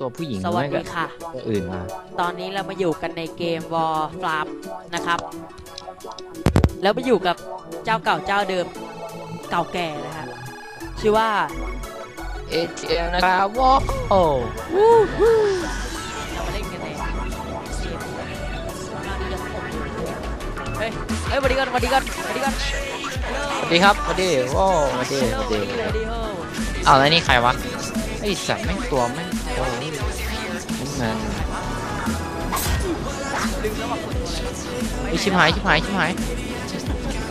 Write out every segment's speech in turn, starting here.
ตัวผู้หญิงสวัสไม่ดีก็ค่ะ ตัวอื่นมาตอนนี้เรามาอยู่กันในเกม War f r a m นะครับ แล้วมาอยู่กับเจ้าเก่าเจ้าเดิมเก่าแก่นะฮะชื่อว่าเอเจนะครับว้าวโอ้เรามาเล่นกันในเกมเฮ้ยเฮ้ยสวัสดีก่อนสวัสดีก่อนสวัสดีก่อนสวัสดีครับสวัสดีว้าวสวัสดีฮัลสโหลวัสสดีวัสดีสวัสดีเฮ้ยเอาแล้วนี่ใครวะไอสัตว์แม่งตัวแม่งโอ้ย นี่มันลืมแล้วว่าคนตัวอะไรไอชิบหายชิบหายชิบหาย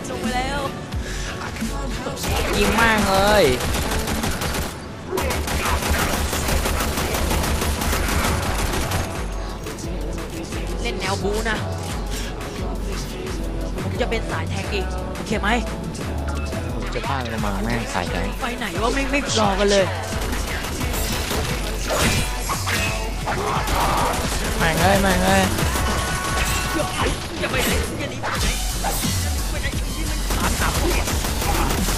ลงไปแล้วยิงมากเลยเล่นแนวบูนะผมจะเป็นสายแทงอีกโอเคไหมผมจะพลาดลงมาแม่งใส่ใจไปไหนว่าไม่ไม่รอกันเลย แม่งเอ้ยแม่งเอ้ยอย่าไปไหนอย่าหนีไปไหนไปไหนที่มันสามสามคน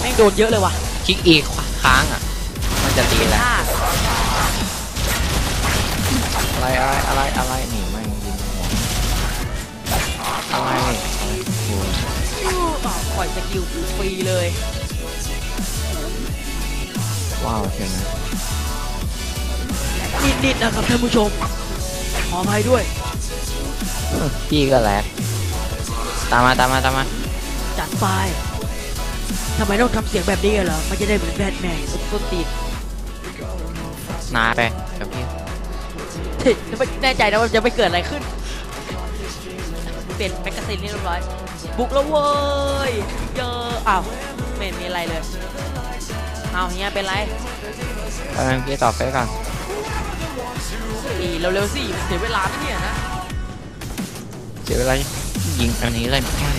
แม่งโดนเยอะเลยว่ะคลิกอีกค้างอะ มันจะตีแล้วถ้าอะไรอะไรอะไรอะไร อ้าวปล่อยสกิลฟรีเลย ว้าวเชียวนะนิดๆนะครับท่านผู้ชม ขออภัยด้วย พี่ก็แลกตามมาตามมาตามมาจัดไปทำไมต้องทำเสียงแบบนี้เหรอ มันจะได้เหมือนแบทแมนสุดต้นตีนนาไปกับพี่เฮ้ยไม่แน่ใจนะว่าจะไม่เกิดอะไรขึ้น เปลี่ยนแมกกาซีนนี่เรียบร้อย บุกแล้วเว้ยเยอะอ้าวไม่เห็นมีอะไรเลยอ้าวเฮียเป็นไรเออพี่ตอบไปก่อนอีเร็วๆสิเสียเวลาไม่เนี่ยนะเสียเวลายิงอันนี้เลยไม่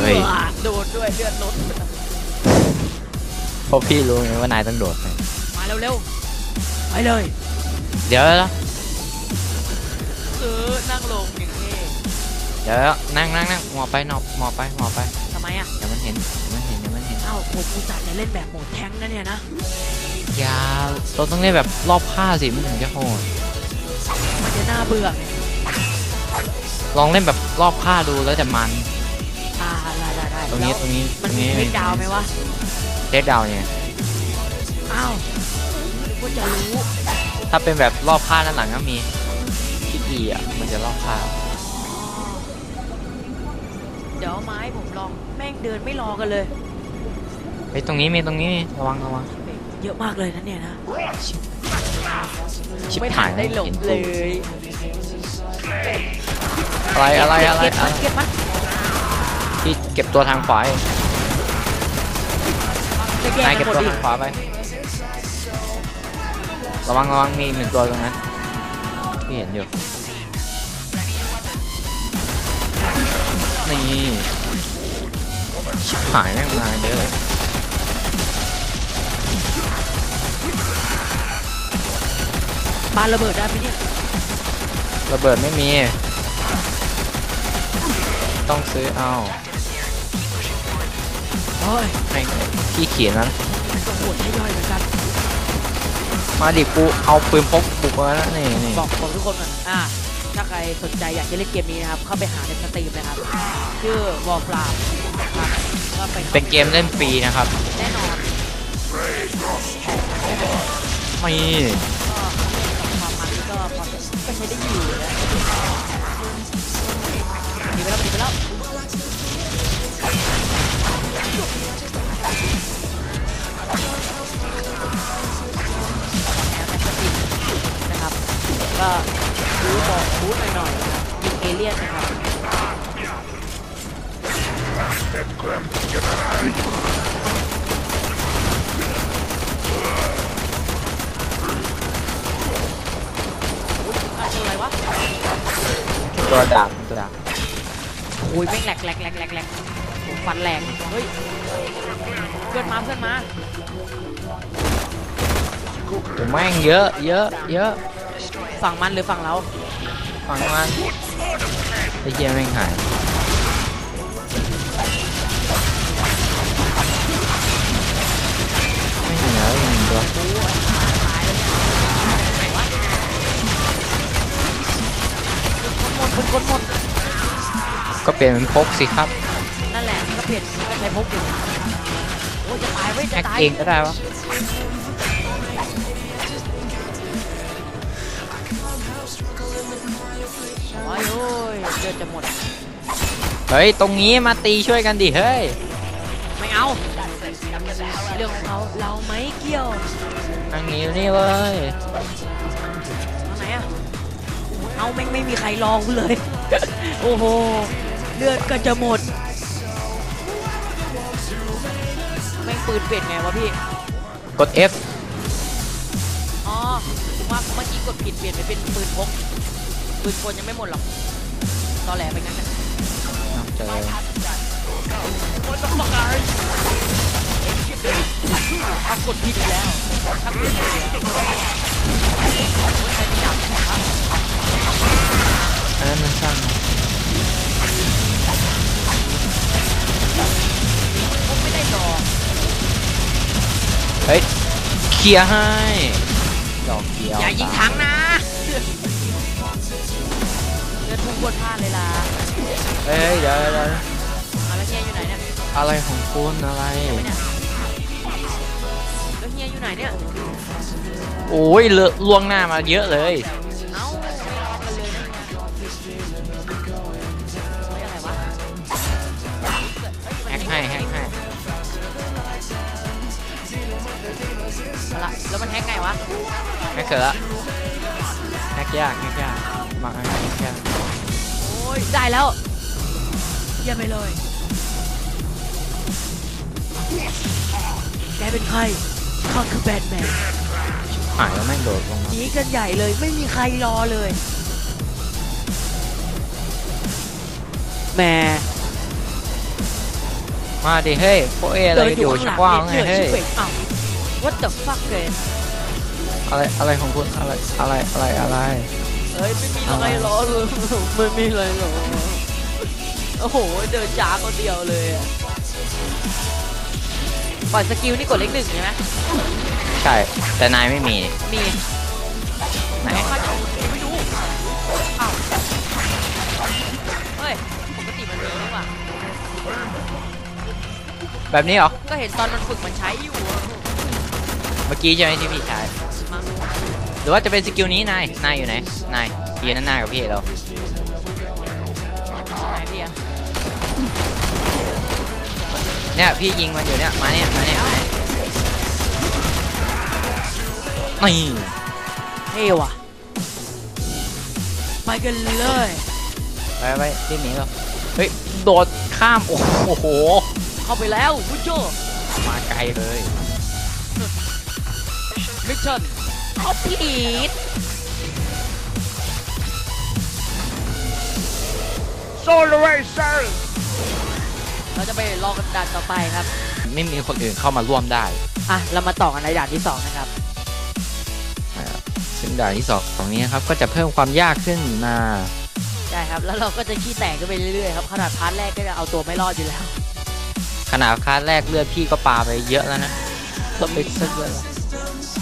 เลยอ่าโดนด้วยเลือดลดเพราะพี่รู้ไงว่านายต้องโดดไปมาเร็วๆไปเลย เดี๋ยวแล้วเออนั่งลงอย่างนี้ เดี๋ยวนั่งนั่งนั่งหมอบไปหนอบหมอบไปหมอบไปทำไมอะเดี๋ยวมันเห็นเดี๋ยวมันเห็นเดี๋ยวมันเห็นเอ้าผมอุตส่าห์จะเล่นแบบโหมดแทงค์นะเนี่ยนะอยาเราต้องเล่นแบบรอบค่าสิมันถึงจะโหดมันจะน่าเบื่อลองเล่นแบบรอบค่าดูแล้วแต่มันอ่าได้ได้ได้ตรงนี้แล้วตรงนี้มันตรงมีนี้เล็กดาวน์ไหมวะเทสดาวน์เนี่ยอ้าวนึกว่าจะรู้ถ้าเป็นแบบรอบค่าด้านหลังก็มีคิดดีอะมันจะรอบค่าเดี๋ยวเอาไม้ผมลองแม่งเดินไม่รอกันเลยเฮ้ยตรงนี้มีตรงนี้มีระวังระวังเยอะมากเลยนะเนี่ยนะชิบไม่หาถ่ายยได้หลงเลยอะไรอะไรอะไรเก็บอะมัไรนเก็บมันพี่เก็บตัวทางขวาเองจะแย่นายงเก็กับนหมดตัวดิทางขวาไประวังระวังมีอีกหนึ่งตัวตรงนั้นพี่เห็นอยู่ นี่ชิบหายแม่งมาเยอะเลยปาระเบิดได้ไหมเนี่ยระเบิดไม่มี ต้องซื้อเอาโอ้ยแม่งพี่เขียนนะมันก็โหดให้ย่อยเหมือนกันมาดิกูเอาปืนพกบุกมาแล้วนี่นี่บอกบอกทุกคนก่อนอ่า ถ้าใครสนใจอยากจะเล่นเกมนี้นะครับ เข้าไปหาในสตรีมนะครับ ชื่อ War f r a m ครับก็ไปข้าเป็นเกมเล่นฟรีนะครับแน่นอนไม่ก็ความมันก็พอก็ใช้ได้อยู่นะหนีไปแล้วหนีไปแล้ว ก็บู๊บอกบู๊หน่อยๆนะครับยิงเอเลี่ยนนะครับอะอะไรวะตัวดาบตัวดาบอุ้ยแม่งแหลกแหลกแหลกแหลกแหลกฟันแหลกเฮ้ยเพื่อนมาเพื่อนมา แม่งเยอะ เยอะ เยอะ ฝั่งมันหรือฝั่งเราฝั่งมันไอ้เหี้ยแม่งหายไม่หายแล้วอีกหนึ่งตัวหมดคนหมดก็เปลี่ยนเป็นพกสิครับนั่นแหละก็เปลี่ยนก็ใช้พกอยู่โอ้จะตายไว้จะตายเองก็ได้วะ โอ้ยโอ้ยเลือดจะหมด เฮ้ย ตรงนี้มาตีช่วยกันดิเฮ้ย ไม่เอา เรื่องของเขาเราไม่เกี่ยวทางนี้นี่เลยทางไหนอะเอาแม่งไม่มีใครรอกูเลย โอ้โห เลือดก็จะหมด แม่งปืนเปลี่ยนไงวะพี่ กด F อ๋อผมว่าเมื่อกี้กดผิดเปลี่ยนไปเป็นปืนพก ปืนกลยังไม่หมดหรอกตอแหลไปงั้นนะเอาเจอ What the fuck are ถ้ากดผิดอีกแล้วถ้ากดผิดอีกแล้วโอ้ยใครไม่อยากครับอันนั้นมันสร้างมาผมไม่ได้ดอกเฮ้ย เคลียร์ให้ ดอกเดียวอย่ายิงถังนะ เลือดพุ่งพรวดพลาดเลยล่ะเฮ้ยเดี๋ยวเดี๋ยวเดี๋ยวเอาแล้วเฮียอยู่ไหนเนี่ยอะไรของคุณอะไรเห็นไหมเนี่ยแล้วเฮียอยู่ไหนเนี่ย โอ้ยเลอะล่วงหน้ามาเยอะเลย เอ้าไม่เอากันเลยนะเฮ้ยอะไรวะเฮ้ยแฮมันกให้แฮกให้เอาละแล้วมันแฮกไงวะแฮกเสร็จแล้วแฮกยากแฮกยาก ได้แล้วเยี่ยมไปเลย แกเป็นใครข้าคือแบทแมนหายแล้วแม่งโดดลงมาหนีกันใหญ่เลยไม่มีใครรอเลยแหม่มาดิเฮ้ยพวกเออะไรกันอยู่ชักว่างไงเฮ้เฮ้ยยอ้าว what the fuck เกนอะไรอะไรของคุณอะไรอะไรอะไรอะไรเฮ้ยไม่มีอะไรรอเลยไม่มีอะไรรอโอ้โหเดินจ้าคนเดียวเลยอะปล่อยสกิลนี่กดเลขหนึ่งใช่ไหมใช่ แต่นายไม่มีมีไหนแล้วข้าจะเอาไม่รู้อ้าวเฮ้ยปกติมันมีนี่หว่าแบบนี้เหรอ ก็เห็นตอนมันฝึกมันใช้อยู่อะเมื่อกี้ใช่ไหมที่พี่ใช้มั้ง หรือว่าจะเป็นสกิลนี้นาย นายอยู่ไหน นายยืนหน้าๆกับพี่เราไหนพี่อะเนี่ยพี่ยิงมันอยู่เนี่ย มาเนี่ย มาเนี่ยมาเนี่ยนี่เท่ว่ะ ไปกันเลย ไปไปรีบหนีเราเฮ้ย โดดข้าม โอ้โห เข้าไปแล้ววุ้โจมาไกลเลยมิชชั่น คอมพลีทโซลเรเซอร์เราจะไปรอกันด่านต่อไปครับ ไม่มีคนอื่นเข้ามาร่วมได้ อะ เรามาต่อกันในด่านที่สองนะครับนะครับซึ่งด่านที่สองของนี้นะครับ ก็จะเพิ่มความยากขึ้นมาใช่ครับ แล้วเราก็จะขี้แตกกันไปเรื่อยๆครับขนาดพาร์ทแรกก็จะเอาตัวไม่รอดอยู่แล้ว ขนาดคลาสแรกเลือดพี่ก็ปาไปเยอะแล้วนะก็ไปสักเยอะแล้ว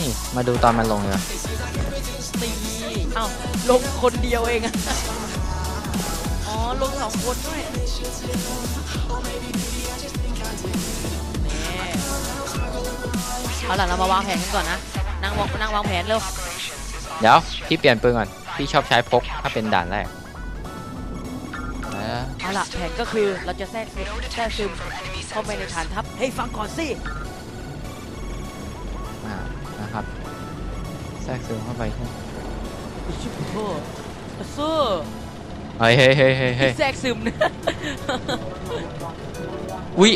นี่มาดูตอนมันลงเลยตีเอ้าลงคนเดียวเองอะอ๋อ ลงสองคนด้วยนี่เอาล่ะเรามาวางแผนกันก่อนนะ นั่งวางนั่งวางแผนเร็ว เดี๋ยว พี่เปลี่ยนปืนก่อน พี่ชอบใช้พกถ้าเป็นด่านแรกแล้วเอาล่ะแผนก็คือเราจะแทรกซึมแทรกซึมเข้าไปในฐานทัพเฮ้ยฟังก่อนสิอ่านะ ครับ แทรกซึมเข้าไปใช่ไหมชิบเบอร์เซอร์เฮ้ยเฮ้ยเฮ้ยเฮ้ยเฮ้ยแทรกซึมนะอุ้ย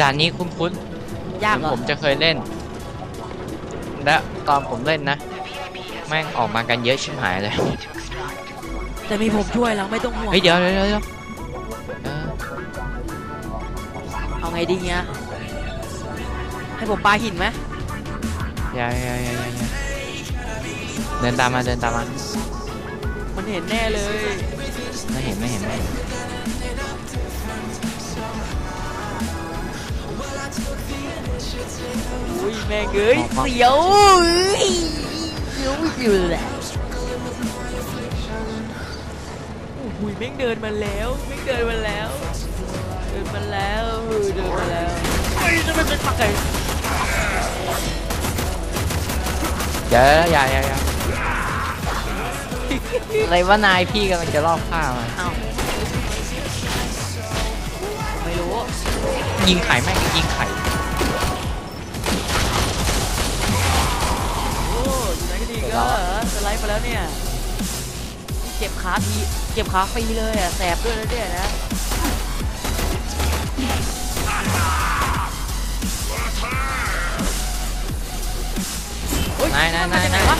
ด่านนี้คุ้นๆยากเหเหรมือนอผมจะเคยเล่น และตอนผมเล่นนะ แม่งออกมากันเยอะชิบหายเลย แต่มีผมช่วยแล้วไม่ต้องห่วงเฮ้ยเดี๋ยวเดี๋ยวเดี๋ยวเดี๋ยวเออเอาไงดีเงี้ยให้ผมปาหินไหม อย่าอย่าอย่าอย่าอย่าเดินตามมาเดินตามมามันเห็นแน่เลยไม่เห็นไม่เห็นไม่เห็นอุ้ยแม่งเอ้ยเสียวอุ้ยเสียวอยู่แหละหุยแม่งเดินมาแล้วแม่งเดินมาแล้ว เดินมาแล้วเดินมาแล้วเฮ้ยจะเป็นเป็นปักไก่ เดี๋ยวอย่าอย่าอย่าอะไรว่านายพี่กำลังจะลอบฆ่ามันเอ้าไม่รู้ยิงไข่แม่งยิงไข่โอ้อยู่ไหนก็ดีก็สไลด์มาแล้วเนี่ย เจ็บขาทีเจ็บขาฟรีเลยอะแสบด้วยนะเนี่ยนะ นายนายนายนายวะ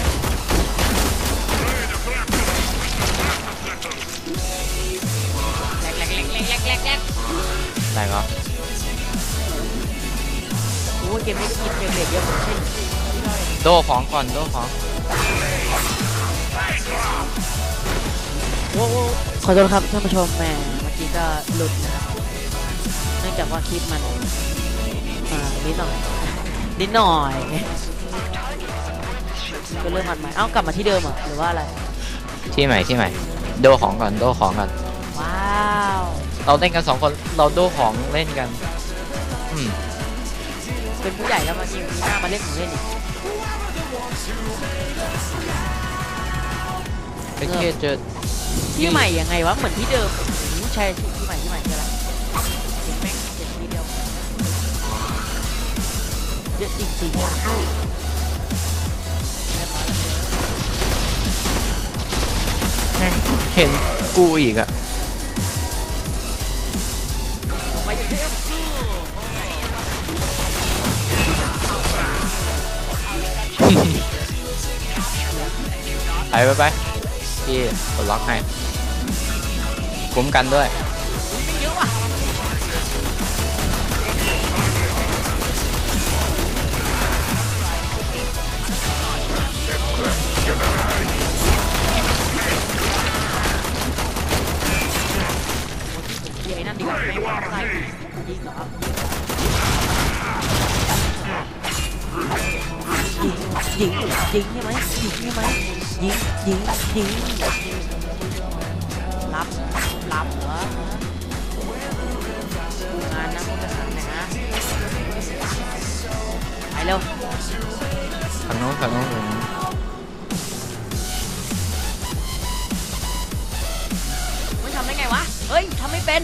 แหลกแหลกแหลกแหลกแหลกแหลกได้ก็โอ้ยเกมนี้ก็กินเฟรมเรทเยอะผมใช่โดของก่อนโดของโอ้โหขอโทษครับท่านผู้ชมแหมเมื่อกี้ก็หลุดนะครับเนื่องจากว่าคลิปมันอ่านิดหน่อยนิดหน่อย ก็เริ่มมันใหม่เอ้ากลับมาที่เดิมเหรอหรือว่าอะไร ที่ใหม่ที่ใหม่โดของก่อนโดของก่อนว้าวเราเล่นกันสองคนเราโดของเล่นกันอืมเป็นผู้ใหญ่แล้วมาจริงมีหน้ามาเล่นของเล่นอีกไอ้เคียเจอที่ใหม่ยังไงวะเหมือนที่เดิมโอ้โหใช่ที่ใหม่ที่ใหม่คืออะไรเห็นแม่งเจ็ดทีเดียวเยอะจริงๆ ม่งเห็นกูอีกอะไปเที่ยวไปไปไปพี่กดล็อกให้คุ้มกันด้วย ยิงยิงรับรับเหรองานนะคุณจะสั่งนะฮะไปเร็วฝั่งโน้นฝั่งโน้นฝั่งโน้นไม่ทำได้ไงวะ เฮ้ยทำไม่เป็น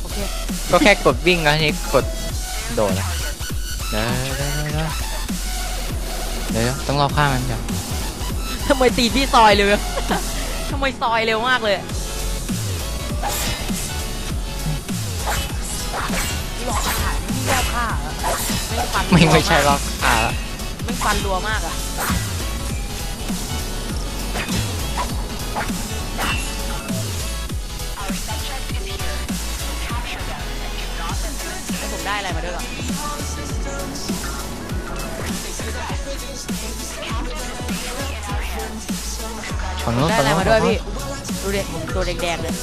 โอเค ก็แค่กดวิ่งแล้วนี้กดโดดอะเดี๋ยวเดี๋ยวเดี๋ยวเดี๋ยวต้องรอบข้างมันก่อนำไมตีพี่ซอยเร็วทำไมซอยเร็วมากเลยหลอกขาดนี่แย่ผ้าเหรอไม่ฟันไม่ไม่ใช่รัรอบข้างละไม่ฟันรัวมากอะแล้วผมได้อะไรมาด้วยก่อน ฝั่งโน้นได้ฝั่งอะไรโน้นมาด้วยฝั่งโน้นพี่ ดูดิผมตัวแดงๆเลย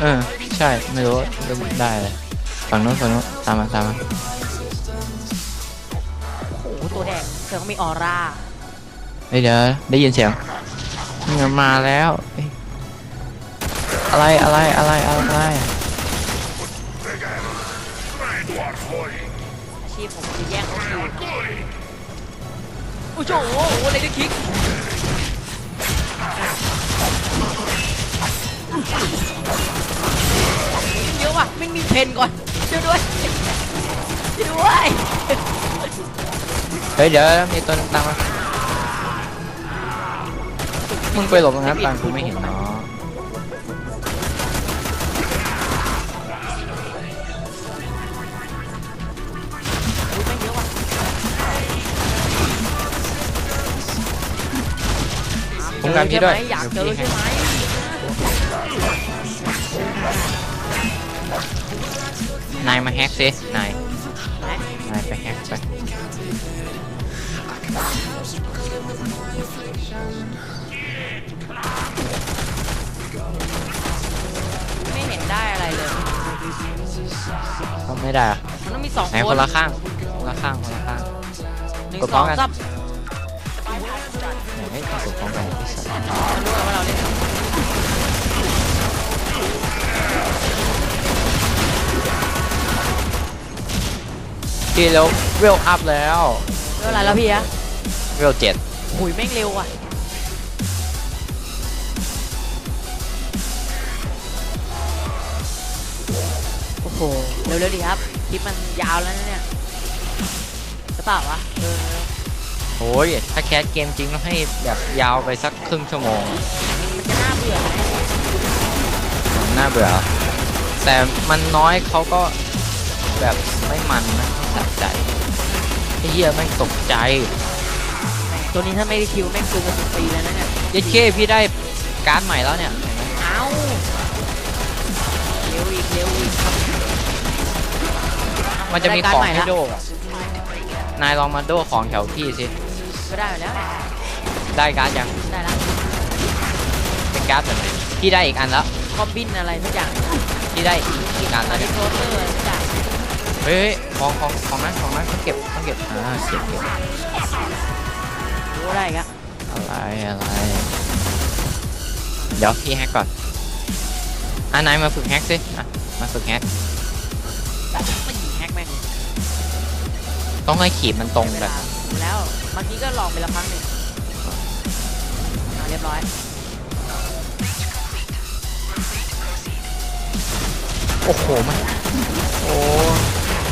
เออ ใช่ ไม่รู้ได้เลยฝั่งโน้นฝั่งโน้นตามมาตามมาโอ้โหตัวแดงเสือเขามีออร่าเฮ้ยเดี๋ยวได้ยินเสียงนี่มันมาแล้วเอ้ยอะไรอะไรอะไรอะไร อาชีพผมคือแย่งเขาคิวโอ้โหโอ้โหอะไรเนี่ยคิก เยอะว่ะไม่มีเพนก่อนช่วยด้วยช่วยด้วยเฮ้ยเดี๋ยวมีตัวหนึงตามมามึงไปหลบตรงนั้นตามกูไม่เห็นเนาะอุ้ยไม่งเยอะว่ะคุ้มกันพี่ด้วยเจอใช่ไหมอยากเจอดี๋วพี่ใช่ไหมให้ นายมาแฮกซินายไหนนายไปแฮกไปไม่เห็นได้อะไรเลยก็ไม่ได้อะมันต้องมีสองไหนคคนนละข้างคนละข้างคนละข้าง หนึ่งกดสพร้อองมกันซับไหนไม่ต้องกดพร้อมกันไอ้สัสมันรู้ว่าเราเล่น พี่แล้วเวลอัพแล้วเท่าไหรแล้วพี่อะเวลเจ็ดหุยแม่งเร็วอะโอ้โหเร็วๆดีครับคลิปมันยาวแล้วนะเนี่ยจะเปล่าวะเออโอ้ยถ้าแคสเกมจริงต้องให้แบบยาวไปสักครึ่งชั่วโมงมันจะน่าเบื่อไหมน่าเบื่อ แต่มันน้อยเขาก็แบบไม่มันนะ ตัดใจไอ้เหี้ยแม่งตกใจตัวนี้ถ้าไม่ได้คิวแม่งคืนกระสุนฟรีแล้วนะเนี่ยเยัดเคพี่ได้การ์ดใหม่แล้วเนี่ยเห็นไหมเอาเร็วอีกเร็วอีกครับมันจะมีได้ของการ์ดใหม่ให้ละโดอะนายลองมาโดของแถวพี่สิก็ได้อยู่แล้วเนี่ยได้การ์ดยังได้แล้วเป็นการ์ดแบบไหนพี่ได้อีกอันแล้วคอมบินอะไรทุกอย่างพี่ได้อีกอีกอันตอแล้นวนี้เนี่ยโรเตอร์ เฮ้ยของของของนั้นของนั้นต้องเก็บต้องเก็บอ่าเก็บเก็บรู้ได้อีกอะอะไรอะไร เดี๋ยวพี่แฮกก่อนอะนายมาฝึกแฮกสิอะมาฝึกแฮกไม่ยิงแฮกแม่งต้องให้ขีดมันตรงเวแบลาบดูแล้วเมื่อกี้ก็ลองไปละครั้งหนึ่งอ่าเรียบร้อยโอ้โหมันโอ้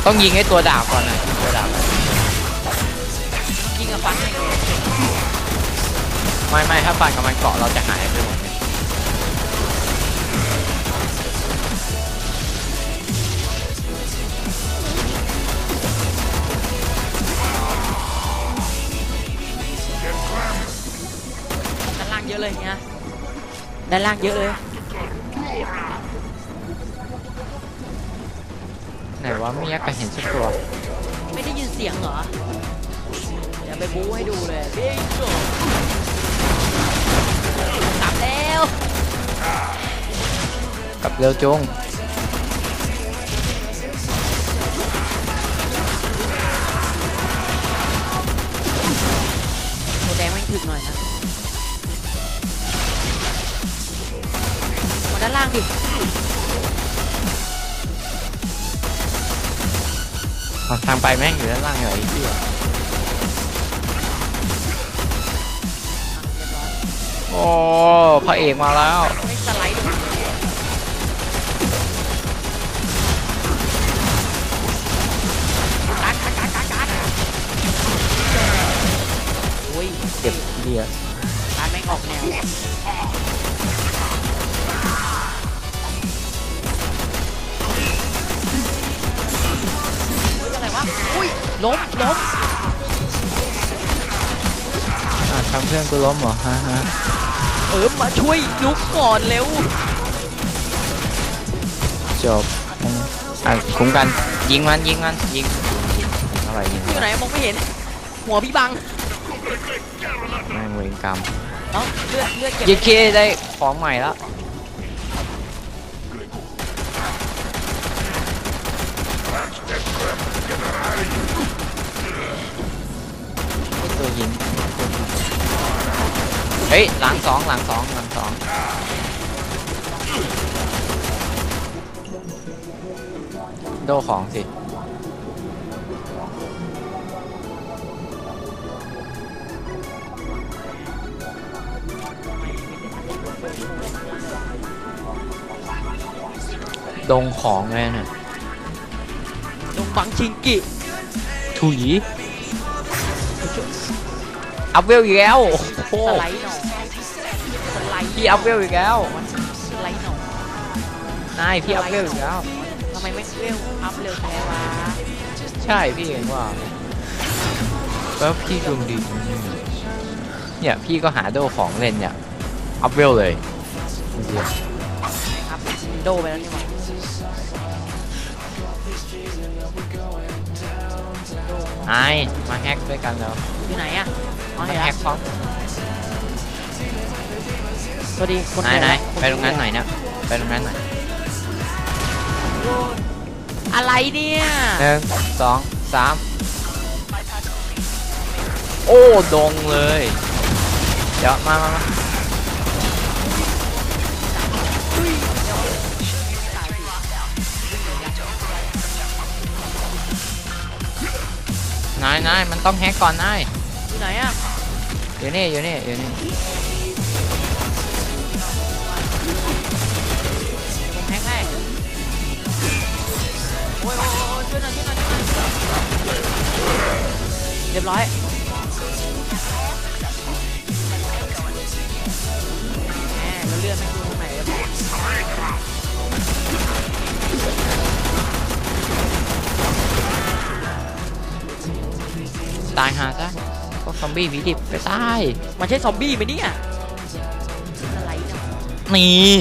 ต้องยิงไอ้ตัวดาบก่อนนะตัวดาบยิงกับฟันอย่างเดียวไม่ไม่ถ้าฟันกับมันเกาะเราจะหายไปหมดเลยด้านล่างเยอะเลยเนี่ยด้านล่างเยอะเลย ไหนว่าไม่อยากจะเห็นสักตัว ไม่ได้ยินเสียงเหรอ เดี๋ยวไปบู๊ให้ดูเลยบิงโกกลับแล้วกับเร็วจุงตัวแดงไม่งถึกหน่อยนะมาด้านล่างดิ เอาทางไปแม่งอยู่ด้านล่างเหรอไอ้เหี้ยอะเรียบร้อยโอ้พระเอกมาแล้ว ไม่สไลด์ลงเลยการ์ดการ์ดการ์ดการ์ดโอ้ยเก็บเดียการ์ดแม่งออกแนว ล้มล้มอะทำเพื่อนกูล้มเหรอฮะฮะเออมาช่วยลุกก่อนเร็วจบอะคุ้มกันยิงมันยิงมันยิงยิงเท่าไหร่ยิงอยู่เท่าไหไหนร่มองไม่เห็น หัวพี่บังแม่งเวรกรรมเอ้าเลือดเลือดเก็บยิงเคได้ของใหม่แล้ว ฮ้ยหลังสองหลังสองหลังสองโดของสิดงของไงเนี่ยลงบังชิงกิ ถุยอัพเวลอีกแล้ว โอ้โห สไลด์หนอสไลด์ พี่อัพเวลอีกแล้วสไลด์หนอนายพี่อัพเวลอีกแล้ว ทำไมไม่เวลอัพเร็วแท้วะใช่พี่เห็นว่าแล้วพี่ดวงดีเนี่ยพี่ก็หาโดของเล่นเนี่ยอัพเวลเลยครับโดไปแล้วนี่หว่าไอ้มาแฮกด้วยกันแล้วอยู่ไหนอะอ๋อมาเห็นแฮแล้วกพร้อม สวัสดีคนนายเดีวนายคไปตรงนั้นหน่อยนะไปตรงนั้นหน่อยอะไรเนี่ยหนึ่งสองสามโอ้ดงเลย เดี๋ยวมามามาตนายนายมันต้องแฮกก่อนนายอยู่ไหนอะอยู่นี่อยู่นี่อยู่นี่ เรียบร้อย แหมแล้วเลื่อนไม่ดูตรงไหนวะตายหาซะพวกซอมบี้ผีดิบไปตาย มันใช่ซอมบี้ไหมเนี่ยอะไรเนาะนี่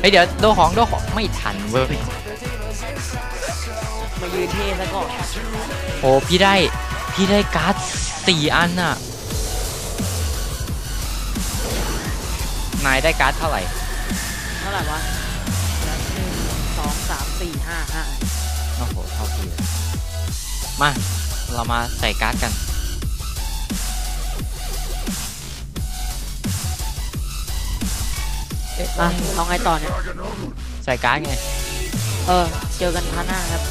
เฮ้ยเดี๋ยวโดนของโดนของไม่ทันเว้ย มายืนเท่ซะก่อนโอ้พี่ได้พี่ได้การ์ดสี่อันน่ะ นายได้การ์ดเท่าไหร่ เท่าไหร่วะหนึ่งสองสามสี่ห้าห้าโอ้โหเท่าพี่เลยมา เรามาใส่การ์ดกัน เอ๊ะอะเอาไงต่อเนี่ย ใส่การ์ดไง เออ เจอกันพาร์ทหน้าครับ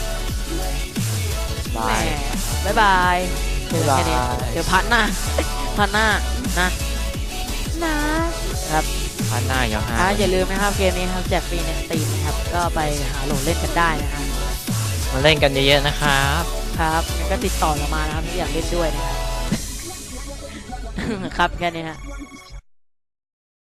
บายแหมบ๊ายบายเจอกันแค่นี้บ๊ายบายเดี๋ยวพาร์ทหน้าพาร์ทหน้านะนะครับพันหน้ายังห้าอะอย่าลืมนะครับเกมนี้ครับแจกฟรีในสตรีมนะครับก็ไปหาโหลดเล่นกันได้นะฮะมาเล่นกันเยอะๆนะครับครับงั้นก็ติดต่อเรามานะครับที่อยากเล่นด้วยนะครับครับแค่นี้ฮะ